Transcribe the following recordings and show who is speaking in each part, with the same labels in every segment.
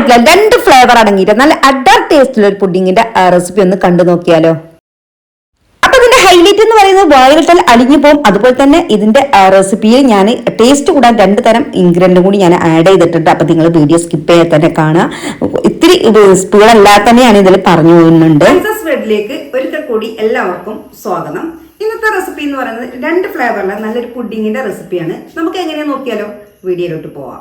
Speaker 1: ആയിട്ടുള്ള രണ്ട് ഫ്ലേവർ അടങ്ങിയിട്ട് നല്ല അഡർ ടേസ്റ്റുള്ള ഒരു പുഡിങ്ങിന്റെ റെസിപ്പി ഒന്ന് കണ്ടു നോക്കിയാലോ. അപ്പൊ ഇതിന്റെ ഹൈലൈറ്റ് എന്ന് പറയുന്നത് വായിലിട്ടാൽ അലിഞ്ഞു പോകും. അതുപോലെ തന്നെ ഇതിന്റെ റെസിപ്പിയിൽ ഞാൻ ടേസ്റ്റ് കൂടാൻ രണ്ട് തരം ഇൻഗ്രീഡിയന്റും കൂടി ഞാൻ ആഡ് ചെയ്തിട്ടുണ്ട്. അപ്പൊ നിങ്ങൾ വീഡിയോ സ്കിപ്പ് ചെയ്യാൻ തന്നെ കാണുക ഇത്തിരി സ്പീഡല്ലാതെ തന്നെയാണ് ഇതിൽ പറഞ്ഞു പോകുന്നുണ്ട്.
Speaker 2: ഒരിക്കൽ കൂടി എല്ലാവർക്കും സ്വാഗതം. ഇന്നത്തെ റെസിപ്പി എന്ന് പറയുന്നത് രണ്ട് ഫ്ലേവറിലെ നല്ലൊരു പുഡിങ്ങിന്റെ റെസിപ്പിയാണ് നമുക്ക് എങ്ങനെയാ നോക്കിയാലോ? വീഡിയോയിലോട്ട് പോവാം.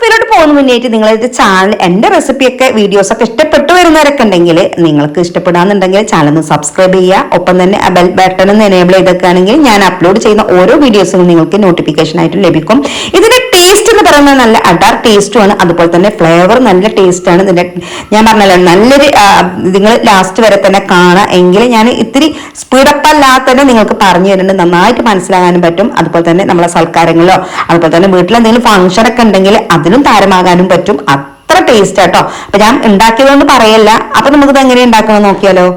Speaker 1: റെസിപ്പിയിലോട്ട് പോകുന്ന മുന്നേറ്റ് നിങ്ങളുടെ ചാനൽ എന്റെ റെസിപ്പിയൊക്കെ വീഡിയോസ് ഒക്കെ ഇഷ്ടപ്പെട്ടു വരുന്നവരൊക്കെ ഉണ്ടെങ്കിൽ നിങ്ങൾക്ക് ഇഷ്ടപ്പെടാന്നുണ്ടെങ്കിൽ ചാനൽ ഒന്ന് സബ്സ്ക്രൈബ് ചെയ്യുക. ഒപ്പം തന്നെ ബെൽ ബട്ടൺ ഒന്ന് എനേബിൾ ചെയ്തൊക്കെയാണെങ്കിൽ ഞാൻ അപ്ലോഡ് ചെയ്യുന്ന ഓരോ വീഡിയോസും നിങ്ങൾക്ക് നോട്ടിഫിക്കേഷൻ ആയിട്ട് ലഭിക്കും. ഇതിന്റെ പറയുന്നത് നല്ല അഡാർ ടേസ്റ്റും ആണ് അതുപോലെ തന്നെ ഫ്ലേവർ നല്ല ടേസ്റ്റ് ആണ് ഞാൻ പറഞ്ഞല്ലോ നല്ലൊരു നിങ്ങൾ ലാസ്റ്റ് വരെ തന്നെ കാണാം. എങ്കിൽ ഞാൻ ഇത്തിരി സ്പീഡപ്പ് തന്നെ നിങ്ങൾക്ക് പറഞ്ഞു തരുന്നുണ്ട്. നന്നായിട്ട് മനസ്സിലാകാനും പറ്റും. അതുപോലെ തന്നെ നമ്മളെ സൽക്കാരങ്ങളോ അതുപോലെ തന്നെ വീട്ടിൽ എന്തെങ്കിലും ഫംഗ്ഷൻ ഒക്കെ ഉണ്ടെങ്കിൽ അതിനും താരമാകാനും പറ്റും. അത്ര ടേസ്റ്റ് ആട്ടോ അപ്പൊ ഞാൻ ഉണ്ടാക്കിയതൊന്നും പറയല്ല. അപ്പൊ നമുക്കിത് എങ്ങനെ ഉണ്ടാക്കണം നോക്കിയാലോ?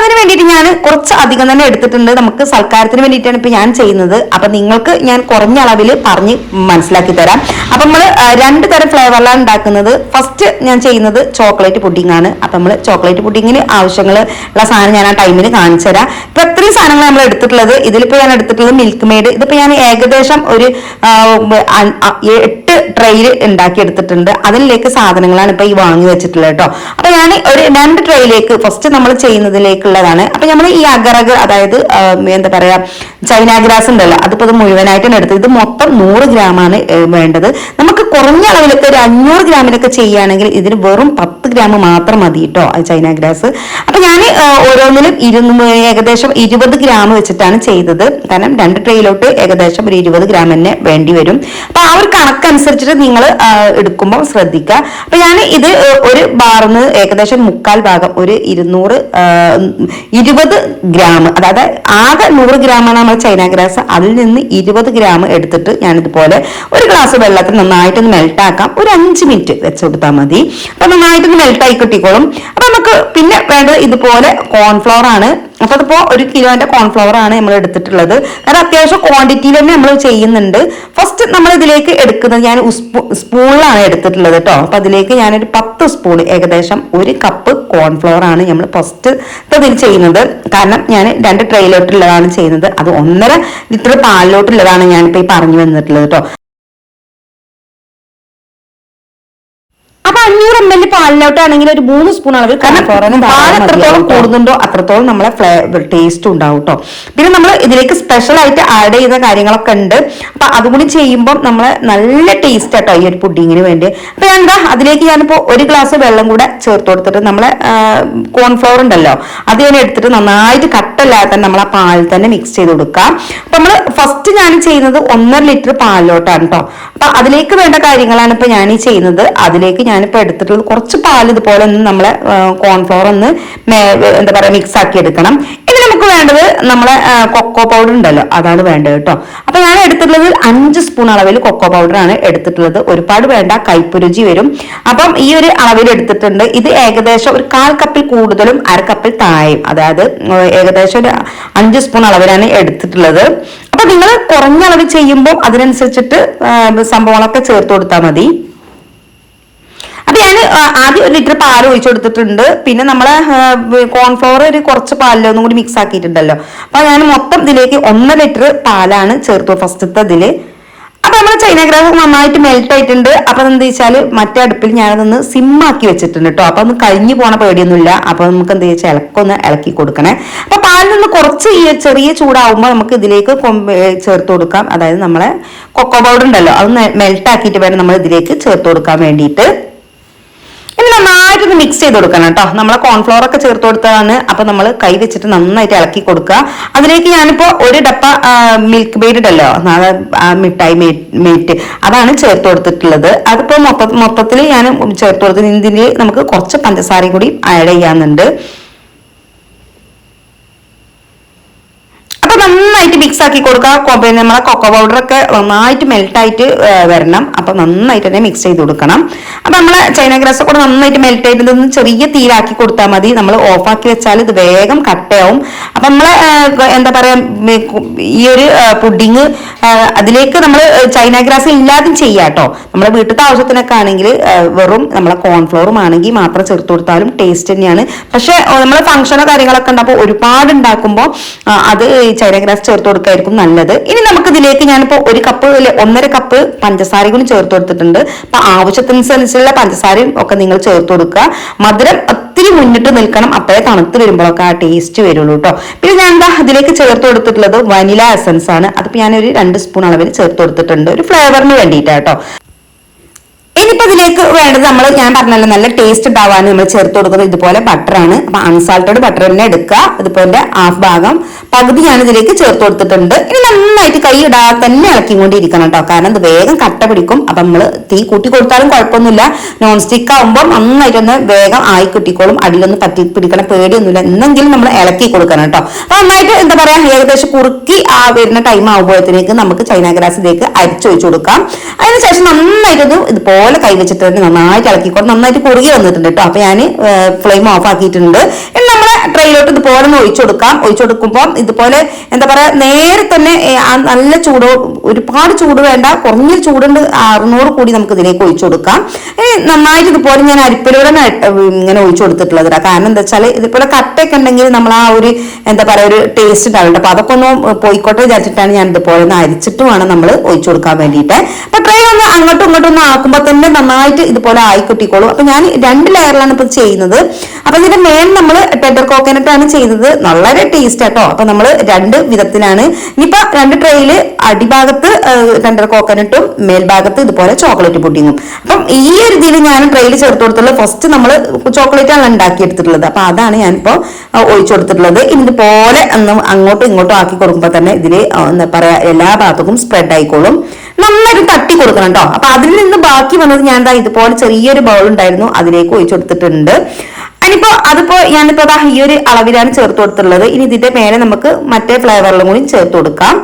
Speaker 1: അതിന് വേണ്ടിയിട്ട് ഞാൻ കുറച്ച് അധികം തന്നെ എടുത്തിട്ടുണ്ട്. നമുക്ക് സൽക്കാരത്തിന് വേണ്ടിയിട്ടാണ് ഇപ്പൊ ഞാൻ ചെയ്യുന്നത്. അപ്പൊ നിങ്ങൾക്ക് ഞാൻ കുറഞ്ഞ അളവിൽ പറഞ്ഞ് മനസ്സിലാക്കി തരാം. അപ്പൊ നമ്മൾ രണ്ട് തരം ഫ്ലേവറിലാണ് ഉണ്ടാക്കുന്നത്. ഫസ്റ്റ് ഞാൻ ചെയ്യുന്നത് ചോക്ലേറ്റ് പുഡിംഗ് ആണ്. അപ്പൊ നമ്മൾ ചോക്ലേറ്റ് പുഡിങ്ങിന് ആവശ്യങ്ങൾ ഉള്ള സാധനം ഞാൻ ആ ടൈമിൽ കാണിച്ചു തരാം. ഇപ്പൊ ഇത്രയും സാധനങ്ങൾ നമ്മൾ എടുത്തിട്ടുള്ളത് ഇതിലിപ്പോ ഞാൻ എടുത്തിട്ടുള്ളത് മിൽക്ക് മെയ്ഡ് ഇതിപ്പോ ഞാൻ ഏകദേശം ഒരു എട്ട് ട്രെയിൽ ഉണ്ടാക്കി എടുത്തിട്ടുണ്ട്. അതിലേക്ക് സാധനങ്ങളാണ് ഇപ്പൊ ഈ വാങ്ങി വെച്ചിട്ടുള്ളത് കേട്ടോ. അപ്പൊ ഞാൻ ഒരു രണ്ട് ട്രെയിലേക്ക് ഫസ്റ്റ് നമ്മൾ ചെയ്യുന്നതിലേക്കുള്ളതാണ് അപ്പൊ നമ്മൾ ഈ അഗറഗ് അതായത് എന്താ പറയാ ചൈന ഗ്രാസ് ഉണ്ടല്ലോ അതിപ്പോ ഇത് മുഴുവനായിട്ടാണ് എടുത്തത്. ഇത് മൊത്തം നൂറ് ഗ്രാമാണ് വേണ്ടത്. നമുക്ക് കുറഞ്ഞ അളവിലൊക്കെ ഒരു അഞ്ഞൂറ് ഗ്രാമിലൊക്കെ ചെയ്യുകയാണെങ്കിൽ ഇതിന് വെറും പത്ത് ഗ്രാം മാത്രം മതി കേട്ടോ ചൈന ഗ്രാസ്. അപ്പൊ ഞാൻ ഓരോന്നിലും ഇരുന്ന് ഏകദേശം ഇരുപത് ഗ്രാം വെച്ചിട്ടാണ് ചെയ്തത്. കാരണം രണ്ട് ട്രെയിലോട്ട് ഏകദേശം ഒരു ഇരുപത് ഗ്രാം തന്നെ വേണ്ടി വരും. അപ്പൊ ആ ഒരു കണക്കനുസരിച്ചിട്ട് നിങ്ങൾ എടുക്കുമ്പോൾ ശ്രദ്ധിക്കുക അപ്പൊ ഞാൻ ഇത് ഒരു ബാറിന്ന് ഏകദേശം മുക്കാൽ ഭാഗം ഒരു ഇരുന്നൂറ് ഇരുപത് ഗ്രാം അതായത് ആകെ നൂറ് ഗ്രാമാണ് നമ്മൾ ചൈന ഗ്രാസ്. അതിൽ നിന്ന് ഇരുപത് ഗ്രാം എടുത്തിട്ട് ഞാൻ ഇതുപോലെ ഒരു ഗ്ലാസ് വെള്ളത്തിൽ നന്നായിട്ടൊന്ന് മെൽട്ടാക്കാം. ഒരു അഞ്ച് മിനിറ്റ് വെച്ച് കൊടുത്താൽ മതി. അപ്പൊ നന്നായിട്ടൊന്ന് മെൽട്ടായി കിട്ടിക്കോളും. അപ്പൊ നമുക്ക് പിന്നെ വേണ്ടത് ഇതുപോലെ കോൺഫ്ലോർ ആണ്. അപ്പൊ അതിപ്പോ ഒരു കിലോന്റെ കോൺഫ്ലവർ ആണ് നമ്മൾ എടുത്തിട്ടുള്ളത്. കാരണം അത്യാവശ്യം ക്വാണ്ടിറ്റി തന്നെ നമ്മൾ ചെയ്യുന്നുണ്ട്. ഫസ്റ്റ് നമ്മൾ ഇതിലേക്ക് എടുക്കുന്നത് ഞാൻ സ്പൂണിലാണ് എടുത്തിട്ടുള്ളത് കേട്ടോ അപ്പൊ അതിലേക്ക് ഞാനൊരു പത്ത് സ്പൂൺ ഏകദേശം ഒരു കപ്പ് കോൺഫ്ലവർ ആണ് നമ്മൾ ഫസ്റ്റ് ഇതിൽ ചെയ്യുന്നത്. കാരണം ഞാൻ രണ്ട് ട്രെയിലോട്ടുള്ളതാണ് ചെയ്യുന്നത്. അത് ഒന്നര ലിറ്റർ പാലിലോട്ടുള്ളതാണ് ഞാനിപ്പോ ഈ പറഞ്ഞു വന്നിട്ടുള്ളത് കേട്ടോ എം എൽ പാലിലോട്ടാണെങ്കിൽ ഒരു മൂന്ന് സ്പൂൺ അളവിൽ കാരണം പാൽ എത്രത്തോളം കൂടുന്നുണ്ടോ അത്രത്തോളം നമ്മളെ ഫ്ലേവർ ടേസ്റ്റ് ഉണ്ടാവും കേട്ടോ. പിന്നെ നമ്മൾ ഇതിലേക്ക് സ്പെഷ്യൽ ആയിട്ട് ആഡ് ചെയ്ത കാര്യങ്ങളൊക്കെ ഉണ്ട്. അപ്പൊ അതുകൂടി ചെയ്യുമ്പോൾ നമ്മളെ നല്ല ടേസ്റ്റ് ആട്ടോ ഈ ഒരു പുഡിങ്ങിന് വേണ്ടി. അപ്പൊ ഞാൻ എന്താ അതിലേക്ക് ഞാനിപ്പോ ഒരു ഗ്ലാസ് വെള്ളം കൂടെ ചേർത്ത് കൊടുത്തിട്ട് നമ്മളെ കോൺഫ്ലവർ ഉണ്ടല്ലോ. അത് ഞാൻ എടുത്തിട്ട് നന്നായിട്ട് കട്ടല്ലാതെ തന്നെ നമ്മൾ ആ പാലിൽ തന്നെ മിക്സ് ചെയ്ത് കൊടുക്കാം. അപ്പൊ നമ്മൾ ഫസ്റ്റ് ഞാൻ ചെയ്യുന്നത് ഒന്നര ലിറ്റർ പാലിലോട്ടാണ് കേട്ടോ. അപ്പൊ അതിലേക്ക് വേണ്ട കാര്യങ്ങളാണ് ഇപ്പൊ ഞാൻ ഈ ചെയ്യുന്നത്. അതിലേക്ക് ഞാനിപ്പോ എടുത്തിട്ടുള്ളത് കുറച്ച് പാൽ ഇതുപോലെ ഒന്ന് നമ്മളെ കോൺഫ്ലോർ ഒന്ന് എന്താ പറയാ മിക്സ് ആക്കി എടുക്കണം. ഇനി നമുക്ക് വേണ്ടത് നമ്മളെ കൊക്കോ പൗഡർ ഉണ്ടല്ലോ അതാണ് വേണ്ടത് കേട്ടോ. അപ്പൊ ഞാൻ എടുത്തിട്ടുള്ളത് അഞ്ച് സ്പൂൺ അളവിൽ കൊക്കോ പൗഡർ ആണ് എടുത്തിട്ടുള്ളത്. ഒരുപാട് വേണ്ട കൈപ്പുരുചി വരും. അപ്പം ഈ ഒരു അളവിൽ എടുത്തിട്ടുണ്ട്. ഇത് ഏകദേശം ഒരു കാൽ കപ്പിൽ കൂടുതലും അര കപ്പിൽ താഴെയും. അതായത് ഏകദേശം ഒരു അഞ്ച് സ്പൂൺ അളവിലാണ് എടുത്തിട്ടുള്ളത്. അപ്പൊ നിങ്ങൾ കുറഞ്ഞ അളവ് ചെയ്യുമ്പോൾ അതിനനുസരിച്ചിട്ട് സംഭവങ്ങളൊക്കെ ചേർത്ത് കൊടുത്താൽ മതി. അപ്പൊ ഞാൻ ആദ്യം ഒരു ലിറ്റർ പാൽ ഒഴിച്ചു കൊടുത്തിട്ടുണ്ട്. പിന്നെ നമ്മളെ കോൺഫ്ലവർ ഒരു കുറച്ച് പാലിലൊന്നും കൂടി മിക്സ് ആക്കിയിട്ടുണ്ടല്ലോ. അപ്പൊ ഞാൻ മൊത്തം ഇതിലേക്ക് ഒന്നര ലിറ്റർ പാലാണ് ചേർത്തു ഫസ്റ്റത്തെ ഇതിൽ. അപ്പൊ നമ്മുടെ ചൈന ഗ്രാഫ് നന്നായിട്ട് മെൽറ്റ് ആയിട്ടുണ്ട്. അപ്പൊ എന്താ വെച്ചാൽ മറ്റേ അടുപ്പിൽ ഞാനതൊന്ന് സിമ്മാക്കി വെച്ചിട്ടുണ്ട് കേട്ടോ അപ്പൊ ഒന്ന് കഴിഞ്ഞു പോണ പേടിയൊന്നുമില്ല. അപ്പൊ നമുക്ക് എന്താ വെച്ചാൽ ഇളക്കൊന്ന് ഇളക്കി കൊടുക്കണേ. അപ്പൊ പാലിൽ നിന്ന് കുറച്ച് ഈ ചെറിയ ചൂടാവുമ്പോൾ നമുക്ക് ഇതിലേക്ക് ചേർത്ത് കൊടുക്കാം. അതായത് നമ്മളെ കൊക്കോ പൗഡർ ഉണ്ടല്ലോ അത് മെൽറ്റ് ആക്കിയിട്ട് വേണം നമ്മൾ ഇതിലേക്ക് ചേർത്ത് കൊടുക്കാൻ വേണ്ടിയിട്ട്. ഇനി നന്നായിട്ടൊന്ന് മിക്സ് ചെയ്ത് കൊടുക്കണം കേട്ടോ. നമ്മൾ കോൺഫ്ലോർ ഒക്കെ ചേർത്ത് കൊടുത്തതാണ്. അപ്പൊ നമ്മൾ കൈ വെച്ചിട്ട് നന്നായിട്ട് ഇളക്കി കൊടുക്കുക. അതിലേക്ക് ഞാനിപ്പോ ഒരു ഡപ്പ മിൽക്ക് മെയ്ഡ് ഉണ്ടല്ലോ. മിഠായി മേറ്റ് അതാണ് ചേർത്ത് കൊടുത്തിട്ടുള്ളത്. അതിപ്പോ മൊത്ത മൊത്തത്തിൽ ഞാൻ ചേർത്ത് കൊടുത്തത് ഇതിന് നമുക്ക് കുറച്ച് പഞ്ചസാരയും കൂടി ആഡ് ചെയ്യാന്നുണ്ട് അപ്പൊ നന്നായിട്ട് മിക്സ് ആക്കി കൊടുക്കുക പിന്നെ നമ്മളെ കൊക്കോ പൗഡർ ഒക്കെ നന്നായിട്ട് മെൽട്ടായിട്ട് വരണം. അപ്പൊ നന്നായിട്ട് തന്നെ മിക്സ് ചെയ്ത് കൊടുക്കണം. അപ്പൊ നമ്മളെ ചൈന ഗ്രാസ് കൂടെ നന്നായിട്ട് മെൽറ്റ് ആയിട്ട് ഇതൊന്ന് ചെറിയ തീയിലാക്കി കൊടുത്താൽ മതി. നമ്മൾ ഓഫാക്കി വെച്ചാൽ ഇത് വേഗം കട്ടയാവും. അപ്പൊ നമ്മളെ എന്താ പറയാ മെ- കു- ഈ ഒരു പുഡിങ് അതിലേക്ക് നമ്മൾ ചൈന ഗ്രാസ് ഇല്ലാതും ചെയ്യാം കേട്ടോ നമ്മളെ വീട്ടിലത്തെ ആവശ്യത്തിനൊക്കെ ആണെങ്കിൽ വെറും നമ്മളെ കോൺഫ്ലോറും ആണെങ്കിൽ മാത്രം ചേർത്ത് കൊടുത്താലും ടേസ്റ്റ് തന്നെയാണ്. പക്ഷെ നമ്മൾ ഫംഗ്ഷനോ കാര്യങ്ങളൊക്കെ ഉണ്ടാകുമ്പോൾ ഒരുപാട് ഉണ്ടാക്കുമ്പോൾ അത് ചൈന ഗ്രാസ് ചേർത്ത് കൊടുക്കായിരിക്കും നല്ലത്. ഇനി നമുക്ക് ഇതിലേക്ക് ഞാനിപ്പോൾ ഒരു കപ്പ് ഒന്നര കപ്പ് പഞ്ചസാര കൂടി ചേർത്ത് കൊടുത്തിട്ടുണ്ട്. അപ്പൊ ആവശ്യത്തിനനുസരിച്ചുള്ള പഞ്ചസാരയും ഒക്കെ നിങ്ങൾ ചേർത്ത് കൊടുക്കുക. മധുരം ഒത്തിരി മുന്നിട്ട് നിൽക്കണം അപ്പോഴേ തണുത്ത് വരുമ്പോഴൊക്കെ ആ ടേസ്റ്റ് വരുള്ളൂ കേട്ടോ പിന്നെ ഞാൻ എന്താ ഇതിലേക്ക് ചേർത്ത് കൊടുത്തിട്ടുള്ളത് വനില എസൻസ് ആണ്. അതിപ്പോ ഞാനൊരു രണ്ട് സ്പൂൺ അളവിൽ ചേർത്ത് കൊടുത്തിട്ടുണ്ട്. ഒരു ഫ്ലേവറിന് വേണ്ടിയിട്ടാട്ടോ ഇനിയിപ്പോ ഇതിലേക്ക് വേണ്ടത് നമ്മൾ ഞാൻ പറഞ്ഞല്ലോ നല്ല ടേസ്റ്റ് ഉണ്ടാവാൻ നമ്മൾ ചേർത്ത് കൊടുക്കുന്നത് ഇതുപോലെ ബട്ടറാണ് അപ്പൊ അൺസാൾട്ടഡ് ബട്ടർ തന്നെ എടുക്കുക. ഇതുപോലെ ഹാഫ് ഭാഗം പകുതി ഞാൻ ഇതിലേക്ക് ചേർത്ത് കൊടുത്തിട്ടുണ്ട്. ഇനി നന്നായിട്ട് കൈ ഇടാതെ തന്നെ ഇളക്കി ഇളക്കിക്കൊണ്ടിരിക്കണം കേട്ടോ. കാരണം ഇത് വേഗം കട്ട പിടിക്കും. അപ്പൊ നമ്മൾ തീ കൂട്ടി കൊടുത്താലും കുഴപ്പമൊന്നുമില്ല. നോൺ സ്റ്റിക്ക് ആകുമ്പോൾ നന്നായിട്ടൊന്ന് വേഗം ആയി കിട്ടിക്കോളും. അടിയിലൊന്ന് പറ്റി പിടിക്കണം പേടിയൊന്നുമില്ല. എന്നെങ്കിലും നമ്മൾ ഇളക്കി കൊടുക്കണം കേട്ടോ. അപ്പൊ നന്നായിട്ട് എന്താ പറയാ ഏകദേശം കുറുക്കി ആ വരുന്ന ടൈം ആകുമ്പോഴത്തേക്ക് നമുക്ക് ചൈന ഗ്രാസിലേക്ക് അരിച്ചു വെച്ചു കൊടുക്കാം. അതിനുശേഷം നന്നായിട്ടൊന്ന് ഇതുപോലെ കൈ വെച്ചിട്ട് തന്നെ നന്നായിട്ട് ഇളക്കിക്കൊണ്ട് നന്നായിട്ട് കുറുകി വന്നിട്ടുണ്ട് കേട്ടോ. അപ്പൊ ഞാൻ ഫ്ലെയിം ഓഫ് ആക്കിയിട്ടുണ്ട്. നമ്മളെ ട്രെയിലോട്ട് ഇതുപോലെ ഒന്ന് ഒഴിച്ചു കൊടുക്കാം. ഒഴിച്ചു കൊടുക്കുമ്പോൾ ഇതുപോലെ എന്താ പറയാ നേരെ തന്നെ നല്ല ചൂട് ഒരുപാട് ചൂട് വേണ്ട കുറഞ്ഞ ചൂടുണ്ട് അറുന്നൂറ് കൂടി നമുക്ക് ഇതിലേക്ക് ഒഴിച്ചു കൊടുക്കാം. നന്നായിട്ട് ഇതുപോലെ ഞാൻ അരിപ്പിലൂടെ ഇങ്ങനെ ഒഴിച്ചു കൊടുത്തിട്ടുള്ളത് കാരണം എന്താ വെച്ചാൽ ഇതുപോലെ കട്ടയൊക്കെ ഉണ്ടെങ്കിൽ നമ്മൾ ആ ഒരു എന്താ പറയാ ഒരു ടേസ്റ്റ് ഉണ്ടാവില്ല. അപ്പൊ അതൊക്കെ ഒന്ന് പോയിക്കോട്ടെ വിചാരിച്ചിട്ടാണ് ഞാൻ ഇതുപോലെ ഒന്ന് അരിച്ചിട്ട് വേണം നമ്മൾ ഒഴിച്ചു കൊടുക്കാൻ വേണ്ടിയിട്ട്. അപ്പൊ ട്രെയിൻ ഒന്ന് അങ്ങോട്ടും ഇങ്ങോട്ടും ഒന്ന് ആക്കുമ്പോൾ തന്നെ നന്നായിട്ട് ഇതുപോലെ ആയി കിട്ടിക്കോളും. അപ്പൊ ഞാൻ രണ്ട് ലെയറിലാണ് ഇപ്പൊ ചെയ്യുന്നത്. അപ്പൊ ഇതിന്റെ മേൽ നമ്മൾ ടെൻഡർ കോക്കനട്ട് ആണ് ചെയ്തത്. വളരെ ടേസ്റ്റ് ആട്ടോ. അപ്പൊ നമ്മൾ രണ്ട് വിധത്തിലാണ് ഇനിയിപ്പോ രണ്ട് ട്രെയിൽ അടിഭാഗത്ത് രണ്ടര കോക്കനട്ടും മേൽഭാഗത്ത് ഇതുപോലെ ചോക്ലേറ്റ് പുഡിങ്ങും അപ്പം ഈ ഒരു ഇതിൽ ഞാൻ ട്രെയിൽ ചേർത്ത് കൊടുത്തുള്ളത് ഫസ്റ്റ് നമ്മൾ ചോക്ലേറ്റ് ആണ് ഉണ്ടാക്കിയെടുത്തിട്ടുള്ളത് അപ്പൊ അതാണ് ഞാനിപ്പോ ഒഴിച്ചു കൊടുത്തിട്ടുള്ളത്. ഇനി ഇതുപോലെ അങ്ങോട്ടും ഇങ്ങോട്ടും ആക്കി കൊടുക്കുമ്പോൾ തന്നെ ഇതിൽ എന്താ പറയാ എല്ലാ ഭാഗത്തും സ്പ്രെഡ് ആയിക്കോളും. നന്നായിട്ട് തട്ടി കൊടുക്കണം കേട്ടോ അപ്പൊ അതിൽ നിന്ന് ബാക്കി വന്നത് ഞാൻ ഇതുപോലെ ചെറിയൊരു ബൗൾ ഉണ്ടായിരുന്നു. അതിലേക്ക് ഒഴിച്ചു കൊടുത്തിട്ടുണ്ട്. ഇനിയിപ്പോ അതിപ്പോ ഞാനിപ്പോ ഈ ഒരു അളവിലാണ് ചേർത്ത് കൊടുത്തിട്ടുള്ളത്. ഇനി ഇതിന്റെ മേലെ നമുക്ക് മറ്റേ ഫ്ലേവറിലും കൂടി ചേർത്ത് കൊടുക്കാം.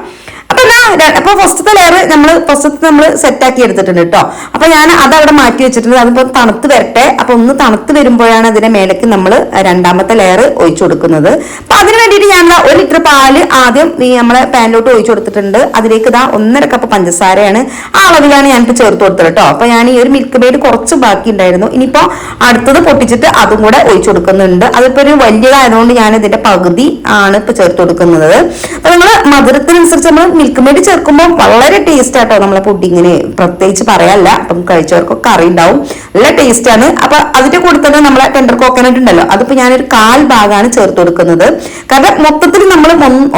Speaker 1: അപ്പൊ ഫസ്റ്റത്തെ ലെയർ നമ്മൾ ഫസ്റ്റത്തെ നമ്മൾ സെറ്റ് ആക്കി എടുത്തിട്ടുണ്ട് കേട്ടോ അപ്പൊ ഞാൻ അത് അവിടെ മാറ്റി വെച്ചിട്ടുണ്ട്. അതിപ്പോ തണുത്ത് വരട്ടെ. അപ്പൊ ഒന്ന് തണുത്ത് വരുമ്പോഴാണ് അതിന്റെ മേലേക്ക് നമ്മൾ രണ്ടാമത്തെ ലെയർ ഒഴിച്ചു കൊടുക്കുന്നത്. അപ്പൊ അതിന് വേണ്ടിയിട്ട് ഞാൻ ഒരു ലിറ്റർ പാൽ ആദ്യം ഈ നമ്മളെ പാനിലോട്ട് ഒഴിച്ചു കൊടുത്തിട്ടുണ്ട്. അതിലേക്ക് ഇതാ ഒന്നര കപ്പ് പഞ്ചസാരയാണ്. ആ അളവിലാണ് ഞാനിപ്പോ ചേർത്ത് കൊടുത്തത് കേട്ടോ അപ്പൊ ഞാൻ ഈ ഒരു മിൽക്ക് മെയ്ഡ് കുറച്ച് ബാക്കി ഉണ്ടായിരുന്നു ഇനിയിപ്പോ അടുത്തത് പൊട്ടിച്ചിട്ട് അതും കൂടെ ഒഴിച്ചു കൊടുക്കുന്നുണ്ട്. അതിപ്പോ ഒരു വലിയതായതുകൊണ്ട് ഞാൻ ഇതിന്റെ പകുതി ആണ് ഇപ്പൊ ചേർത്ത് കൊടുക്കുന്നത്. അപ്പൊ നമ്മൾ മധുരത്തിനനുസരിച്ച് നമ്മൾ മിൽക്ക് മെയ്ഡ് ചേർക്കുമ്പോൾ വളരെ ടേസ്റ്റ് ആട്ടോ നമ്മളെ പുഡിങ്ങിന്. പ്രത്യേകിച്ച് പറയാല്ല. അപ്പം കഴിച്ചവർക്കൊക്കെ അറിയുണ്ടാവും. നല്ല ടേസ്റ്റ് ആണ്. അപ്പൊ അതിന്റെ കൂടെ തന്നെ നമ്മളെ ടെൻഡർ കോക്കനട്ട് ഉണ്ടല്ലോ. അതിപ്പോ ഞാനൊരു കാൽ ഭാഗമാണ് ചേർത്ത് കൊടുക്കുന്നത്. കാരണം മൊത്തത്തിൽ നമ്മൾ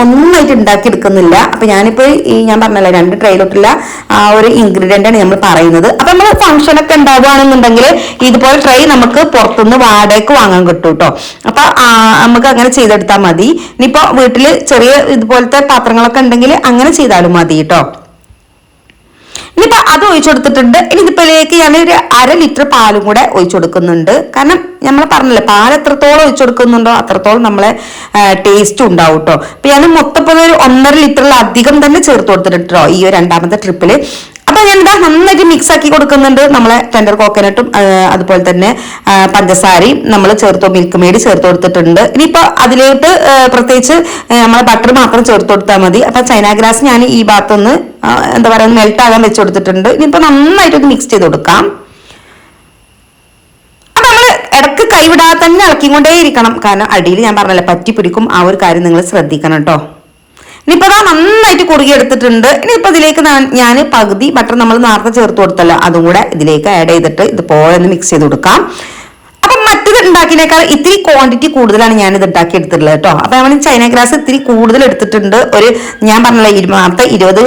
Speaker 1: ഒന്നായിട്ട് ഉണ്ടാക്കി എടുക്കുന്നില്ല അപ്പൊ ഞാനിപ്പോ ഈ ഞാൻ പറഞ്ഞല്ലോ രണ്ട് ട്രെയിലോട്ടുള്ള ആ ഒരു ഇൻഗ്രീഡിയന്റ് ആണ് നമ്മൾ പറയുന്നത്. അപ്പൊ നമ്മൾ ഫംഗ്ഷൻ ഒക്കെ ഉണ്ടാവുകയാണെന്നുണ്ടെങ്കിൽ ഇതുപോലെ ട്രൈ നമുക്ക് പുറത്തുനിന്ന് വാടകയ്ക്ക് വാങ്ങാൻ കിട്ടും കേട്ടോ അപ്പൊ നമുക്ക് അങ്ങനെ ചെയ്തെടുത്താൽ മതി. ഇനിയിപ്പോ വീട്ടിൽ ചെറിയ ഇതുപോലത്തെ പാത്രങ്ങളൊക്കെ ഉണ്ടെങ്കിൽ അങ്ങനെ ചെയ്താലും മതി കേട്ടോ ഇനിയിപ്പോ അത് ഒഴിച്ചു കൊടുത്തിട്ടുണ്ട് ഇനി ഇതിപ്പോഴേക്ക് ഞാൻ ഒരു അര ലിറ്റർ പാലും കൂടെ ഒഴിച്ചു കൊടുക്കുന്നുണ്ട് കാരണം നമ്മൾ പറഞ്ഞില്ലേ പാൽ എത്രത്തോളം ഒഴിച്ചു കൊടുക്കുന്നുണ്ടോ അത്രത്തോളം നമ്മളെ ടേസ്റ്റ് ഉണ്ടാവും കേട്ടോ അപ്പൊ ഞാൻ മൊത്തം ഇപ്പൊ ഒരു ഒന്നര ലിറ്ററിലധികം തന്നെ ചേർത്ത് കൊടുത്തിട്ടുണ്ട് ട്ടോ ഈ രണ്ടാമത്തെ ട്രിപ്പിൽ അപ്പൊ ഞാൻ നന്നായിട്ട് മിക്സ് ആക്കി കൊടുക്കുന്നുണ്ട്. നമ്മളെ ടെൻഡർ കോക്കനട്ടും അതുപോലെ തന്നെ പഞ്ചസാരയും നമ്മൾ ചേർത്ത് മിൽക്ക് മേടി ചേർത്ത് കൊടുത്തിട്ടുണ്ട്. ഇനിയിപ്പോ അതിലോട്ട് പ്രത്യേകിച്ച് നമ്മളെ ബട്ടർ മാത്രം ചേർത്ത് കൊടുത്താൽ മതി. അപ്പൊ ചൈന ഗ്രാസ് ഞാൻ ഈ ഭാഗത്തൊന്ന് എന്താ പറയുക മെൽട്ട് ആകാൻ വെച്ച് കൊടുത്തിട്ടുണ്ട്. ഇനിയിപ്പോ നന്നായിട്ടൊന്ന് മിക്സ് ചെയ്ത് കൊടുക്കാം. ഇടയ്ക്ക് കൈവിടാതെ തന്നെ ഇളക്കിക്കൊണ്ടേയിരിക്കണം. കാരണം അടിയിൽ ഞാൻ പറഞ്ഞല്ലേ പറ്റി പിടിക്കും ആ ഒരു കാര്യം നിങ്ങൾ ശ്രദ്ധിക്കണം കേട്ടോ. ഇനിയിപ്പോ അതാ നന്നായിട്ട് കുറുകി എടുത്തിട്ടുണ്ട്. ഇനിയിപ്പോ ഇതിലേക്ക് ഞാൻ പകുതി ബട്ടർ നമ്മൾ നേരത്തെ ചേർത്ത് കൊടുത്തല്ലോ. അതും കൂടെ ഇതിലേക്ക് ആഡ് ചെയ്തിട്ട് ഇതുപോലെ ഒന്ന് മിക്സ് ചെയ്ത് കൊടുക്കാം. മറ്റത് ഉണ്ടാക്കിയതിനേക്കാൾ ഇത്തിരി ക്വാണ്ടിറ്റി കൂടുതലാണ് ഞാൻ ഇത് ഉണ്ടാക്കി എടുത്തിട്ടുള്ളത് കേട്ടോ. അപ്പൊ നമ്മൾ ചൈന ഗ്രാസ് ഇത്തിരി കൂടുതൽ എടുത്തിട്ടുണ്ട്. ഒരു ഞാൻ പറഞ്ഞല്ലോ ഇരുപത്തെ ഇരുപത്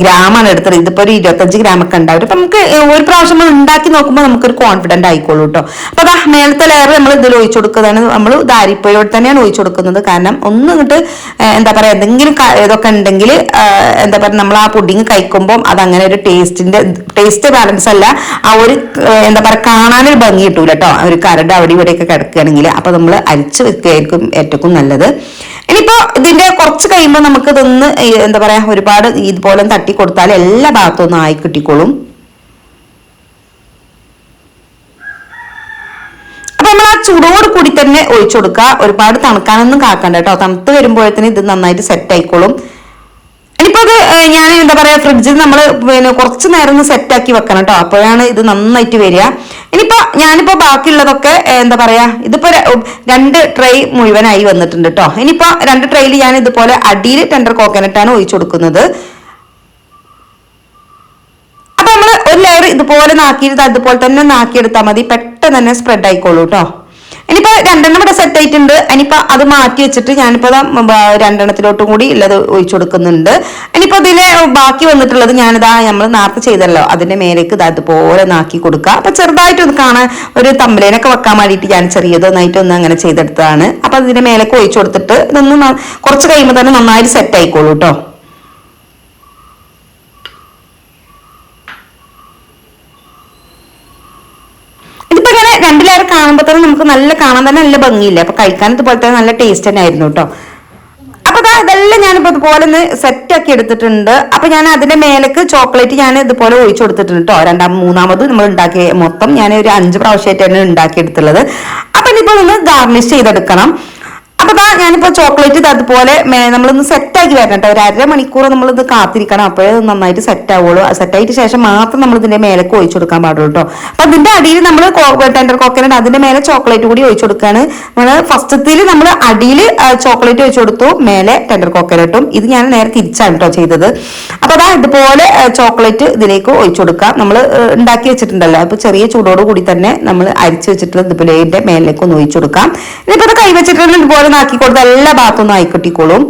Speaker 1: ഗ്രാമാണ് എടുത്തത്. ഇതിപ്പോ ഒരു ഇരുപത്തഞ്ച് ഗ്രാം ഒക്കെ ഉണ്ടാവും. അപ്പൊ നമുക്ക് ഒരു പ്രാവശ്യം നമ്മൾ ഉണ്ടാക്കി നോക്കുമ്പോൾ നമുക്കൊരു കോൺഫിഡന്റ് ആയിക്കോളൂ കേട്ടോ. അപ്പൊ അതാ മേലത്തെ ലെയർ നമ്മൾ ഇതിൽ ഒഴിച്ചു കൊടുക്കുന്നതാണ്. നമ്മൾ ദാരിപ്പയോട് തന്നെയാണ് ഒഴിച്ചു കൊടുക്കുന്നത്. കാരണം ഒന്ന് ഇങ്ങോട്ട് എന്താ പറയാ എന്തെങ്കിലും ഇതൊക്കെ ഉണ്ടെങ്കിൽ എന്താ പറയാ നമ്മൾ ആ പുഡിങ് കഴിക്കുമ്പോൾ അത് അങ്ങനെ ഒരു ടേസ്റ്റിന്റെ ടേസ്റ്റ് ബാലൻസ് അല്ല ആ ഒരു എന്താ പറയാ കാണാനൊരു ഭംഗി കിട്ടൂല കേട്ടോ. ഒരു കരട് അവിടെ ഇവിടെയൊക്കെ കിടക്കുകയാണെങ്കിൽ അപ്പൊ നമ്മൾ അരിച്ച് വെക്കുകയായിരിക്കും ഏറ്റവും നല്ലത്. ഇനിയിപ്പോ ഇതിന്റെ കുറച്ച് കഴിയുമ്പോൾ നമുക്ക് ഇതൊന്ന് എന്താ പറയാ ഒരുപാട് ഇതുപോലെ തട്ടി കൊടുത്താൽ എല്ലാ ഭാഗത്തും ഒന്ന് ആയി കിട്ടിക്കോളും. ചൂടോട് കൂടി തന്നെ ഒഴിച്ചു കൊടുക്കുക. ഒരുപാട് തണുക്കാനൊന്നും കാക്കണ്ട കേട്ടോ. തണുത്ത് വരുമ്പോഴത്തേന് ഇത് നന്നായിട്ട് സെറ്റ് ആയിക്കോളും. ഇനിയിപ്പോ അത് ഞാൻ എന്താ പറയാ ഫ്രിഡ്ജിൽ നമ്മൾ പിന്നെ കുറച്ച് നേരം ഒന്ന് സെറ്റ് ആക്കി വെക്കണം കേട്ടോ. അപ്പോഴാണ് ഇത് നന്നായിട്ട് വരിക. ഇനിയിപ്പോ ഞാനിപ്പോ ബാക്കിയുള്ളതൊക്കെ എന്താ പറയാ ഇതിപ്പോ രണ്ട് ട്രൈ മുഴുവനായി വന്നിട്ടുണ്ട് കേട്ടോ ഇനിയിപ്പോ രണ്ട് ട്രൈയിൽ ഞാൻ ഇതുപോലെ അടിയിൽ ടെൻഡർ കോക്കനട്ടാണ് ഒഴിച്ചു കൊടുക്കുന്നത്. അപ്പൊ നമ്മൾ ഒരു ലെയർ ഇതുപോലെ നാക്കിയിട്ട് അതുപോലെ തന്നെ നാക്കിയെടുത്താൽ മതി. പെട്ടെന്ന് തന്നെ സ്പ്രെഡ് ആയിക്കോളൂ കേട്ടോ ഇനിയിപ്പോ രണ്ടെണ്ണം ഇവിടെ സെറ്റ് ആയിട്ടുണ്ട്. ഇനിയിപ്പോ അത് മാറ്റി വെച്ചിട്ട് ഞാനിപ്പോ രണ്ടെണ്ണത്തിലോട്ടും കൂടി ഉള്ളത് ഒഴിച്ചു കൊടുക്കുന്നുണ്ട്. ഇനിയിപ്പോ ഇതിൽ ബാക്കി വന്നിട്ടുള്ളത് ഞാനിതാ നമ്മൾ നേരത്തെ ചെയ്തല്ലോ. അതിന്റെ മേലേക്ക് ഇതാ അതുപോലെ നാക്കി കൊടുക്കുക. അപ്പൊ ചെറുതായിട്ട് ഒന്ന് കാണാൻ ഒരു തമ്പലേനൊക്കെ വെക്കാൻ വേണ്ടിയിട്ട് ഞാൻ ചെറിയതൊന്നായിട്ട് ഒന്ന് അങ്ങനെ ചെയ്തെടുത്തതാണ്. അപ്പൊ അതിന്റെ മേലേക്ക് ഒഴിച്ചു കൊടുത്തിട്ട് ഇതൊന്ന് കുറച്ച് കഴിയുമ്പോൾ തന്നെ നന്നായിട്ട് സെറ്റ് ആയിക്കോളൂ കേട്ടോ ഇങ്ങനെ രണ്ടിലേറെ കാണുമ്പോ തന്നെ നമുക്ക് നല്ല കാണാൻ തന്നെ നല്ല ഭംഗിയില്ല? അപ്പൊ കഴിക്കാൻ ഇതുപോലെ തന്നെ നല്ല ടേസ്റ്റ് തന്നെ ആയിരുന്നു കേട്ടോ അപ്പൊ അതാ ഇതെല്ലാം ഞാനിപ്പോ ഇതുപോലെ ഒന്ന് സെറ്റ് ആക്കി എടുത്തിട്ടുണ്ട്. അപ്പൊ ഞാൻ അതിന്റെ മേലേക്ക് ചോക്ലേറ്റ് ഞാൻ ഇതുപോലെ ഒഴിച്ചു കൊടുത്തിട്ടുണ്ട് കേട്ടോ രണ്ടാം മൂന്നാമത് നമ്മൾ ഉണ്ടാക്കിയ മൊത്തം ഞാൻ ഒരു അഞ്ച് ഉണ്ടാക്കി എടുത്തുള്ളത് അപ്പൊ ഇനിയിപ്പോ ഒന്ന് ഗാർണിഷ് ചെയ്തെടുക്കണം. അപ്പൊ ഞാനിപ്പോ ചോക്ലേറ്റ് അതുപോലെ നമ്മളൊന്ന് സെറ്റ് ആക്കി വരണം കേട്ടോ ഒരു അര മണിക്കൂർ നമ്മൾ ഇത് കാത്തിരിക്കണം. അപ്പോഴേ നന്നായിട്ട് സെറ്റ് ആവുള്ളൂ. സെറ്റ് ആയിട്ട് ശേഷം മാത്രം നമ്മൾ ഇതിന്റെ മേലെ ഒഴിച്ചു കൊടുക്കാൻ പാടുള്ളൂ കേട്ടോ അപ്പൊ അതിന്റെ അടിയിൽ നമ്മൾ ടെൻഡർ കോക്കനട്ട് അതിന്റെ മേലെ ചോക്ലേറ്റ് കൂടി ഒഴിച്ചു കൊടുക്കുകയാണ് നമ്മൾ ഫസ്റ്റത്തിൽ നമ്മൾ അടിയിൽ ചോക്ലേറ്റ് ഒഴിച്ചു കൊടുത്തു. മേലെ ടെൻഡർ കോക്കനട്ടും ഇത് ഞാൻ നേരെ തിരിച്ചാണ് കേട്ടോ ചെയ്തത്. അപ്പൊ അതാ ഇതുപോലെ ചോക്ലേറ്റ് ഇതിലേക്ക് ഒഴിച്ചു കൊടുക്കാം. നമ്മൾ ഉണ്ടാക്കി വെച്ചിട്ടുണ്ടല്ലോ. അപ്പൊ ചെറിയ ചൂടോട് കൂടി തന്നെ നമ്മൾ അരിച്ചു വെച്ചിട്ടുള്ള ഇതുപോലെ മേലേക്ക് ഒന്ന് ഒഴിച്ചു കൊടുക്കാം. ഇനിയിപ്പോ അത് കൈ വെച്ചിട്ടുള്ള ഇതുപോലെ എല്ലാ ഒന്ന് ആയിക്കിട്ടിക്കോളും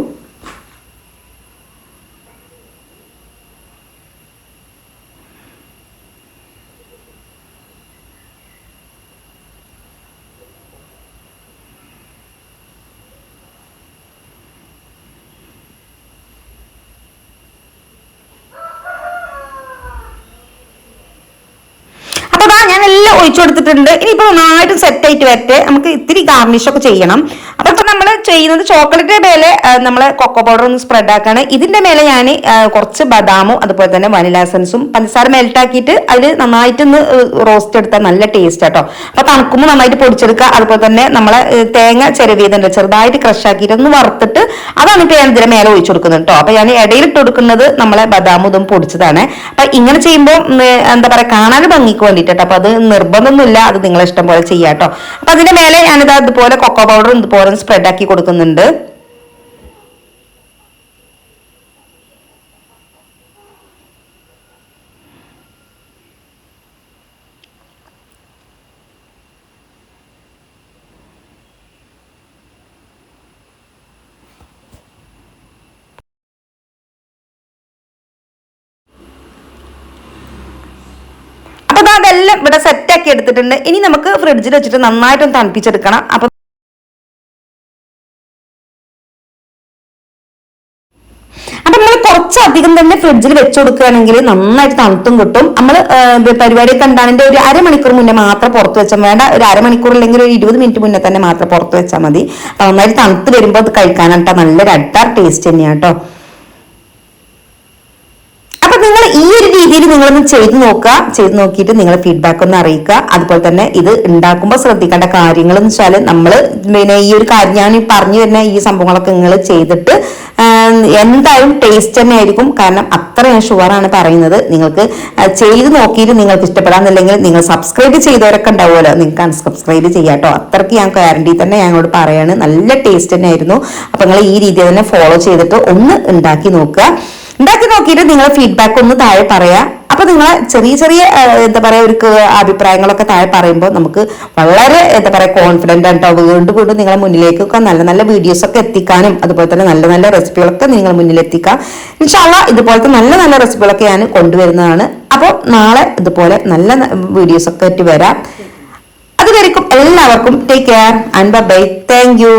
Speaker 1: അപ്പൊ ദാ ഞാൻ എല്ലാം ഒഴിച്ചു കൊടുത്തിട്ടുണ്ട് ഇനിയിപ്പോ നന്നായിട്ട് സെറ്റ് ആയിട്ട് വരട്ടെ. നമുക്ക് ഇത്തിരി ഗാർണിഷ് ഒക്കെ ചെയ്യണം. അപ്പൊ നമ്മൾ ചെയ്യുന്നത് ചോക്ലേറ്റ് മേലെ നമ്മൾ കൊക്കോ പൗഡർ ഒന്ന് സ്പ്രെഡ് ആക്കാണ്. ഇതിന്റെ മേലെ ഞാൻ കുറച്ച് ബദാമും അതുപോലെ തന്നെ വനില എസൻസും പഞ്ചസാര മെൽറ്റ് ആക്കിയിട്ട് അതിൽ നന്നായിട്ടൊന്ന് റോസ്റ്റ് എടുത്താൽ നല്ല ടേസ്റ്റ് ആട്ടോ അപ്പൊ തണുക്കുമ്പോൾ നന്നായിട്ട് പൊടിച്ചെടുക്കുക. അതുപോലെ തന്നെ നമ്മളെ തേങ്ങ ചെറുവീതുണ്ട് ചെറുതായിട്ട് ക്രഷ് ആക്കിയിട്ട് ഒന്ന് വറുത്തിട്ട് അതാണ് ഇപ്പൊ ഞാൻ ഇതിന്റെ മേലെ ഒഴിച്ചു കൊടുക്കുന്നത് കേട്ടോ അപ്പൊ ഞാൻ ഇടയിലിട്ട് കൊടുക്കുന്നത് നമ്മളെ ബദാമും ഇതും പൊടിച്ചതാണ്. അപ്പൊ ഇങ്ങനെ ചെയ്യുമ്പോൾ എന്താ പറയാ കാണാൻ ഭംഗിക്ക് വേണ്ടിയിട്ട് അപ്പൊ അത് നിർബന്ധമൊന്നുമില്ല. അത് നിങ്ങളെ ഇഷ്ടം പോലെ ചെയ്യാം കേട്ടോ അപ്പൊ അതിന്റെ മേലെ ഞാനിത് അതുപോലെ കൊക്കോ പൗഡർ ഇതുപോലെ സ്പ്രെഡ് ആക്കി കൊടുക്കുന്നുണ്ട് അപ്പൊ അതെല്ലാം ഇവിടെ സെറ്റ് ആക്കി എടുത്തിട്ടുണ്ട്. ഇനി നമുക്ക് ഫ്രിഡ്ജിൽ വെച്ചിട്ട് നന്നായിട്ടൊന്ന് തണുപ്പിച്ചെടുക്കണം. അപ്പൊ അപ്പൊ നമ്മൾ കുറച്ചധികം തന്നെ ഫ്രിഡ്ജിൽ വെച്ച് കൊടുക്കുകയാണെങ്കിൽ നന്നായിട്ട് തണുത്തും കിട്ടും. നമ്മൾ പരിപാടി ഉണ്ടാകുന്നതിന്റെ ഒരു അരമണിക്കൂർ മുന്നേ മാത്രം പുറത്ത് വെച്ചാൽ വേണ്ട ഒരു അരമണിക്കൂർ അല്ലെങ്കിൽ ഒരു ഇരുപത് മിനിറ്റ് മുന്നേ തന്നെ മാത്രം പുറത്ത് വെച്ചാൽ മതി. നന്നായിട്ട് തണുത്ത് വരുമ്പോൾ അത് കഴിക്കാനാട്ടോ നല്ലൊരു അഡാർ ടേസ്റ്റ് തന്നെയാണ് നിങ്ങൾ ഈ ഒരു രീതിയിൽ നിങ്ങളൊന്ന് ചെയ്തു നോക്കുക. ചെയ്തു നോക്കിയിട്ട് നിങ്ങളെ ഫീഡ്ബാക്ക് ഒന്ന് അറിയിക്കുക. അതുപോലെ തന്നെ ഇത് ഉണ്ടാക്കുമ്പോൾ ശ്രദ്ധിക്കേണ്ട കാര്യങ്ങൾ എന്ന് വെച്ചാൽ നമ്മൾ പിന്നെ ഈ ഒരു കാര്യം ഞാൻ പറഞ്ഞു തന്നെ ഈ സംഭവങ്ങളൊക്കെ നിങ്ങൾ ചെയ്തിട്ട് എന്തായാലും ടേസ്റ്റ് തന്നെ ആയിരിക്കും. കാരണം അത്ര ഞാൻ ഷുവറാണ് പറയുന്നത്. നിങ്ങൾക്ക് ചെയ്ത് നോക്കിയിട്ട് നിങ്ങൾക്ക് ഇഷ്ടപ്പെടാന്നില്ലെങ്കിൽ നിങ്ങൾ സബ്സ്ക്രൈബ് ചെയ്തവരൊക്കെ ഉണ്ടാവുമല്ലോ. നിങ്ങൾക്ക് അൺസബ്സ്ക്രൈബ് ചെയ്യാം കേട്ടോ. അത്രയ്ക്ക് ഞാൻ ഗ്യാരണ്ടി തന്നെ ഞാൻ ഞങ്ങളോട് പറയാണ്. നല്ല ടേസ്റ്റ് തന്നെ ആയിരുന്നു. അപ്പൊ നിങ്ങൾ ഈ രീതി തന്നെ ഫോളോ ചെയ്തിട്ട് ഒന്ന് ഉണ്ടാക്കി നോക്കുക. ഉണ്ടാക്കി നോക്കിയിട്ട് നിങ്ങൾ ഫീഡ്ബാക്ക് ഒന്ന് താഴെ പറയാ. അപ്പൊ നിങ്ങൾ ചെറിയ ചെറിയ എന്താ പറയാ ഒരു അഭിപ്രായങ്ങളൊക്കെ താഴെ പറയുമ്പോൾ നമുക്ക് വളരെ എന്താ പറയാ കോൺഫിഡന്റ് ആയിട്ടോ വീണ്ടും വീണ്ടും നിങ്ങളെ മുന്നിലേക്കൊക്കെ നല്ല നല്ല വീഡിയോസ് ഒക്കെ എത്തിക്കാനും അതുപോലെ തന്നെ നല്ല നല്ല റെസിപ്പികളൊക്കെ നിങ്ങൾ മുന്നിൽ എത്തിക്കാം ഇൻഷാല്ല ഇതുപോലത്തെ നല്ല നല്ല റെസിപ്പികളൊക്കെ ഞാൻ കൊണ്ടുവരുന്നതാണ്. അപ്പോൾ നാളെ ഇതുപോലെ നല്ല വീഡിയോസ് ഒക്കെ ആയിട്ട് വരാം. അതുവരെക്കും എല്ലാവർക്കും take care and bye thank you